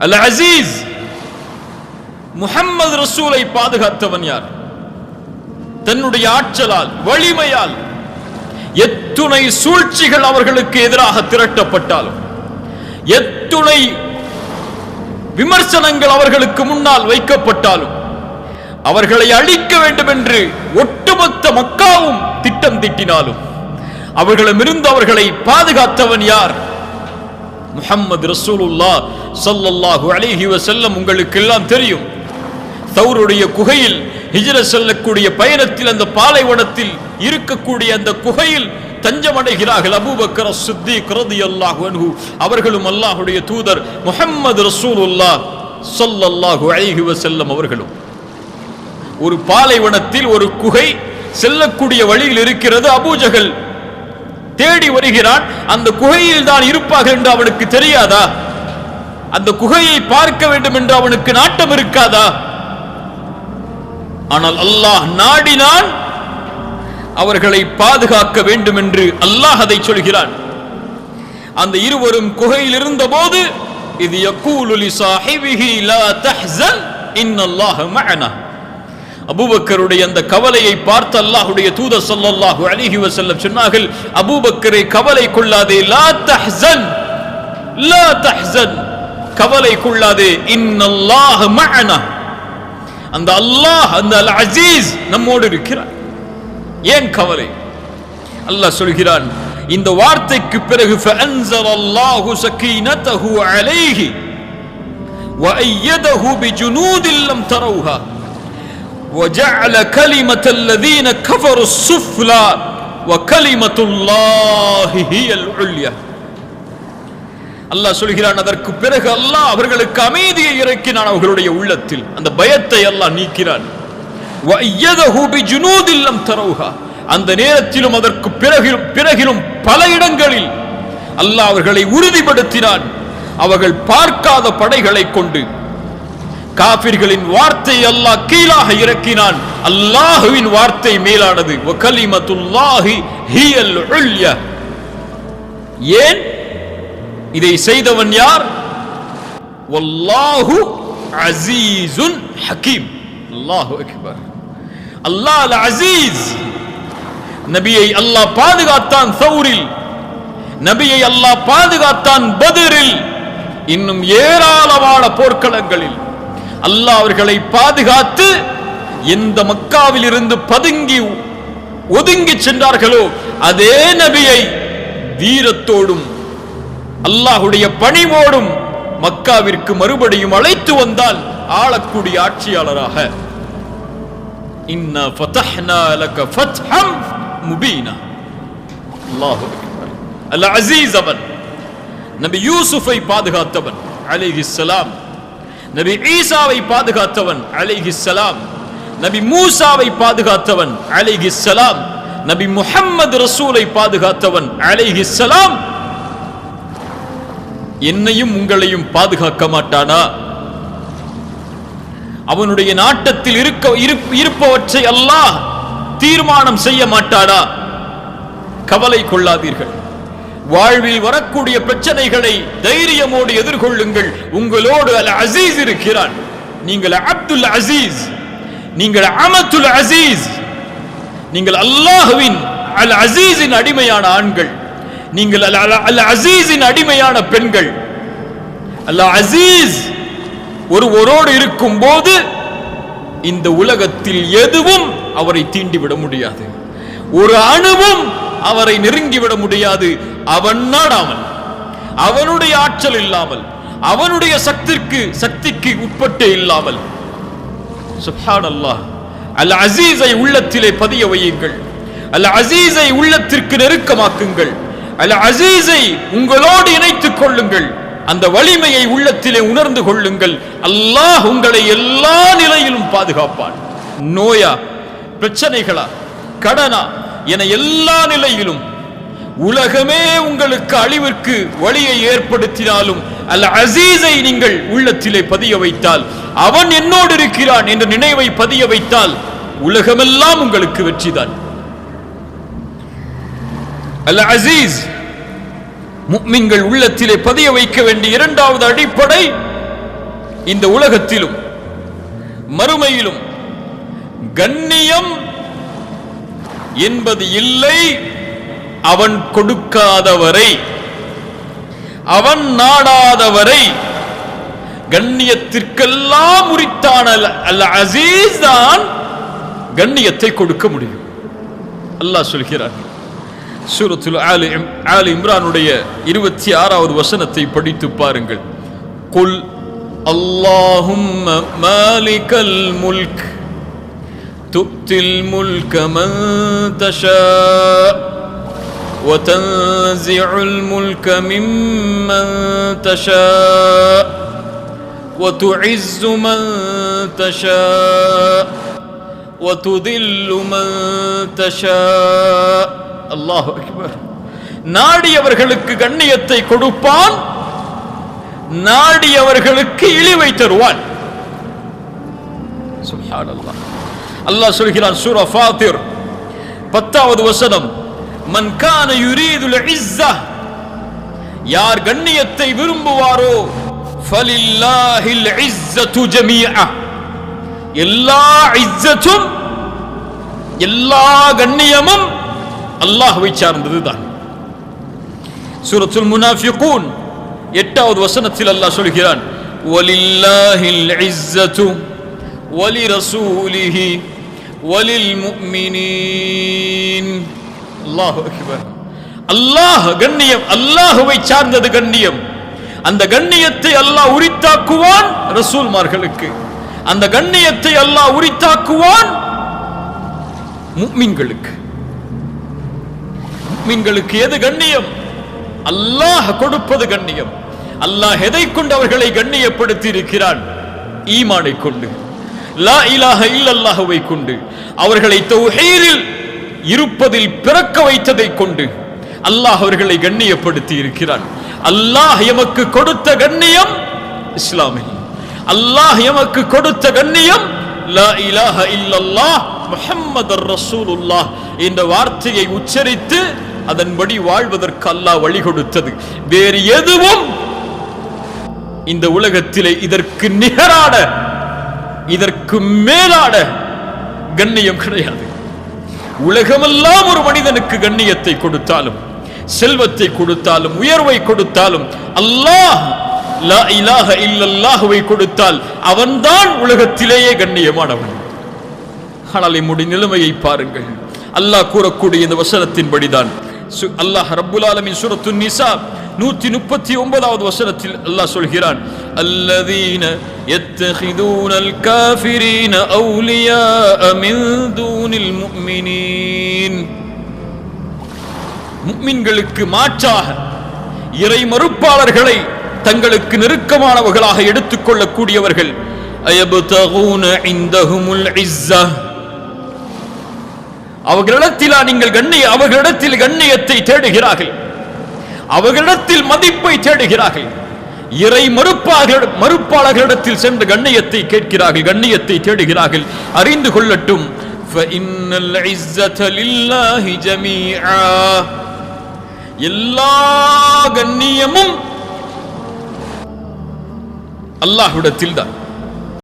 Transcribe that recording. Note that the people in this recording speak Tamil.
அல் அசீஸ் முஹம்மது ரசூலை பாதுகாத்தவன் யார்? தன்னுடைய ஆற்றலால் வலிமையால் எத்துணை சூழ்ச்சிகள் அவர்களுக்கு எதிராக திரட்டப்பட்டாலும் எத்துணை விமர்சனங்கள் அவர்களுக்கு முன்னால் வைக்கப்பட்டாலும் அவர்களை அழிக்க வேண்டும் என்று ஒட்டுமொத்த மக்காவும் திட்டம் திட்டினாலும் அவர்களிடமிருந்து அவர்களை பாதுகாத்தவன் யார்? முஹம்மது ரசூலுல்லா சல்லல்லாஹு அலிஹி வசல்லம் உங்களுக்கு எல்லாம் தெரியும். தௌருடைய குகையில் ஹிஜர செல்லக்கூடிய பயணத்தில் அந்த பாலைவனத்தில் இருக்கக்கூடிய அந்த குகையில் தஞ்சமடைகிறார்கள் அபூபக்கர் சித்திக் ரலியல்லாஹு அன்ஹு. அவர்களும் அல்லாஹுடைய தூதர் முஹம்மது ரசூலுல்லா சொல்லல்லாஹு அழகி வஸல்லம் அவர்களும். ஒரு பாலைவனத்தில் ஒரு குகை செல்லக்கூடிய வழியில் இருக்கிறது. அபூஜகல் தேடி வருகிறான். அந்த குகையில் தான் இருப்பார்கள் என்று அவனுக்கு தெரியாதா? அந்த குகையை பார்க்க வேண்டும் என்று அவனுக்கு நாட்டம் இருக்காதா? ஆனால் அல்லாஹ் நாடினான். அவர்களை பாதுகாக்க வேண்டும் என்று அல்லாஹ் அதை சொல்கிறான். அந்த இருவரும் குகையில் இருந்தபோது இது யக்கூலுலி சாஹிபிஹி லா தஹ்சன் இன்னல்லாஹ மஅனா. அபூபக்கருடைய அந்த கவலையை பார்த்து அல்லாஹ்வுடைய தூதர் ஸல்லல்லாஹு அலைஹி வஸல்லம் சொன்னார்கள் அபூபக்கரை கவலை கொள்ளாதே லா தஹ்சன் லா தஹ்சன் கவலை கொள்ளாதே இன்னல்லாஹ மஅனா அந்த அல்லாஹ் அந்த அல் அசீஸ் நம்மோடு இருக்கிறார் ஏன் கவலை அல்லாஹ் சொல்கிறான் இந்த வார்த்தைக்கு பிறகு فأنزل الله سكينته عليه وأيده بجنود لم تروها وجعل كلمة الذين كفروا السفلى وكلمة الله هي العليا அல்லாஹ் சொல்கிறான் அதற்கு பிறகு அல்லாஹ் அவர்களுக்கு அமைதியை இறக்கினான் அவர்களுடைய உள்ளத்தில் அந்த பயத்தை அல்லாஹ் நீக்கிறான் وَأَيَّدَهُ بِجُنُودٍ لَمْ تَرَوْهَا அந்த நேரத்திலும் அதற்கு பிறகிலும் பிறகிலும் பல இடங்களில் அல்லாஹ் அவர்களை உறுதிப்படுத்தினான் அவர்கள் பார்க்காத படைகளை கொண்டு காபிர்களின் வார்த்தை அல்லாஹ் கீழாக இறக்கினான். அல்லாஹுவின் வார்த்தை மேலானது. வகலிமத்துல்லாஹி ஹியல் உல்யா. ஏன்? இதை செய்தவன் யார்? வல்லாஹு அசீசுன் ஹக்கீம் அல்லாஹு அக்பர். அல்லாஹ் அல் அசீஸ் நபியை அல்லாஹ் பாதுகாத்தான் சௌரில் நபியை அல்லாஹ் பாதுகாத்தான் பதிரில். இன்னும் ஏராளமான போர்க்களங்களில். அல்லாஹ் அவர்களை பாதுகாத்து எந்த மக்காவில் இருந்து பதுங்கி ஒதுங்கி சென்றார்களோ அதே நபியை வீரத்தோடும் அல்லாஹுடைய பணிவோடும் மக்காவிற்கு மறுபடியும் அழைத்து வந்தால் ஆளக்கூடிய ஆட்சியாளராக. அசீஸ் நபி யூசுஃபை பாதுகாத்தவன் அலிஹிஸ்லாம் நபி ஈசாவை பாதுகாத்தவன் அலைஹிஸ்ஸலாம் நபி மூசாவை பாதுகாத்தவன் அலைஹிஸ்ஸலாம் நபி முஹம்மது ரசூலை பாதுகாத்தவன் அலைஹிஸ்ஸலாம் என்னையும் உங்களையும் பாதுகாக்க மாட்டானா? அவனுடைய நாட்டத்தில் இருக்க இருப்பவற்றை அல்லாஹ் தீர்மானம் செய்ய மாட்டானா? கவலை கொள்ளாதீர்கள். வாழ்வில் வரக்கூடிய பிரச்சனைகளை தைரியமோடு எதிர்கொள்ளுங்கள். உங்களோடு அல் அசீஸ் இருக்கிறான். நீங்கள் அப்துல் அசீஸ் நீங்கள் அமத்துல் அசீஸ் நீங்கள் அல்லாஹுவின் அல் அசீஸின் அடிமையான ஆண்கள் நீங்கள் அல் அல்- அல் அசீஸின் அடிமையான பெண்கள். அல்ல அசீஸ் ஒருவரோடு இருக்கும் போது இந்த உலகத்தில் எதுவும் அவரை தீண்டிவிட முடியாது. ஒரு அணுவும் அவரை நெருங்கிவிட முடியாது. அவன் நாடாமல் அவனுடைய ஆற்றல் இல்லாமல் அவனுடைய சக்திக்கு சக்திக்கு உட்பட்டே இல்லாமல். சுப்ஹான் அல்லாஹ் அல் அசீஸை உள்ளத்திலே பதிய வையுங்கள். அல் அசீஸை உள்ளத்திற்கு நெருக்கமாக்குங்கள். அல் அசீஸை உங்களோடு இணைத்துக் கொள்ளுங்கள். அந்த வலிமையை உள்ளத்திலே உணர்ந்து கொள்ளுங்கள். அல்லாஹ் உங்களை எல்லா நிலையிலும் பாதுகாப்பான். நோயா பிரச்சனைகளா கடனா என எல்லா நிலையிலும் உலகமே உங்களுக்கு அழிவிற்கு வழியை ஏற்படுத்தினாலும் அல்ல அசீஸை நீங்கள் உள்ளத்திலே பதிய வைத்தால் அவன் என்னோடு இருக்கிறான் என்ற நினைவை பதிய வைத்தால் உலகமெல்லாம் உங்களுக்கு வெற்றிதான் அல்ல அசீஸ் முக்மின்கள் உள்ளத்திலே பதிய வைக்க வேண்டிய இரண்டாவது அடிப்படை இந்த உலகத்திலும் மறுமையிலும் கண்ணியம் என்பது இல்லை. அவன் கொடுக்காதவரை அவன் நாடாதவரை கண்ணியத்திற்கெல்லாம் உரித்தான அல்ல அசீஸ் தான் கண்ணியத்தை கொடுக்க முடியும். அல்லாஹ் சொல்கிறார் சூரத்துல் ஆலி இம்- ஆலி இம்ரானுடைய இருபத்தி ஆறாவது வசனத்தை படித்து பாருங்கள். குல் அல்லாஹும் மாலிகல் முல்க் تؤتي الملك من تشاء وتنزع الملك ممن تشاء وتعز من تشاء وتذل من تشاء الله أكبر நாடியவர்களுக்கு கண்ணியத்தை கொடுப்பான் நாடியவர்களுக்கு இழிவை தருவான் சுப்ஹான் الله سبحانه سورة فاطر. بتاود وسلم من كان يريد العزة يار غنية تيبرم بوارو فلله العزة جميعا يلا عزة يلا غنية من الله ويشار ددان سورة المنافقون يتاود وسنة الله سبحانه ولله العزة ولرسوله அல்லாஹ் அக்பர். அல்லாஹ் கண்ணியம் அல்லாஹுவை சார்ந்தது கண்ணியம். அந்த கண்ணியத்தை அல்லாஹ் உரித்தாக்குவான் ரசூல்மார்களுக்கு. அந்த கண்ணியத்தை அல்லாஹ் உரித்தாக்குவான் முக்மின்களுக்கு. முக்மின்களுக்கு எது கண்ணியம்? அல்லாஹ் கொடுப்பது கண்ணியம். அல்லாஹ் எதை கொண்டு அவர்களை கண்ணியப்படுத்தி இருக்கிறான் ஈமானை கொண்டு. லா இலாக இல்லல்லாஹுவை கொண்டு அவர்களை தௌஹீரில் இருப்பதில் பிறக்க வைத்ததை கொண்டு அல்லாஹ் அவர்களை கண்ணியப்படுத்தி இருக்கிறான். அல்லாஹ் எமக்கு கொடுத்த கண்ணியம் இஸ்லாமில். அல்லாஹ் எமக்கு கொடுத்த கண்ணியம் லா இலாஹ இல்லல்லாஹ் முஹம்மது ரசூலுல்லாஹ் என்ற வார்த்தையை உச்சரித்து அதன்படி வாழ்வதற்கு அல்லாஹ் வழி கொடுத்தது. வேறு எதுவும் இந்த உலகத்திலே இதற்கு நிகரான இதற்கு மேலான கண்ணியம் கிடையாது. உலகமெல்லாம் ஒரு மனிதனுக்கு கண்ணியத்தை கொடுத்தாலும் செல்வத்தை கொடுத்தாலும் உயர்வை கொடுத்தாலும் அல்லாஹ் லா இலாஹ இல்லல்லாஹுவை கொடுத்தால் அவன்தான் உலகத்திலேயே கண்ணியமானவன். ஆனால் இம்முடைய நிலைமையை பாருங்கள். அல்லாஹ் கூறக்கூடிய இந்த வசனத்தின்படிதான். சு- அல்லாஹ் ரப்புல் ஆலமின் சூரத்து நிசா நூத்தி முப்பத்தி ஒன்பதாவது வசனத்தில் அல்லாஹ் சொல்கிறான் அல்லதீன எத்தஹிதூனல் காஃபிரீன அவுலியா மின் தூனில் முஃமினீன். முக்மின்களுக்கு மாற்றாக இறை மறுப்பாளர்களை தங்களுக்கு நெருக்கமானவர்களாக எடுத்துக்கொள்ளக்கூடியவர்கள் அயபுதகூன இந்தஹுமுல் இஸ்ஸா. அவர்களிடத்திலா நீங்கள் கண்ணிய அவர்களிடத்தில் கண்ணியத்தை தேடுகிறார்கள். அவர்களிடத்தில் மதிப்பை தேடுகிறார்கள். இறை மறுப்பாளர்கள் மறுப்பாளர்களிடத்தில் சென்று கண்ணியத்தை கேட்கிறார்கள் கண்ணியத்தை தேடுகிறார்கள். அறிந்து கொள்ளட்டும். எல்லா கண்ணியமும் அல்லாஹ்விடத்தில் தான்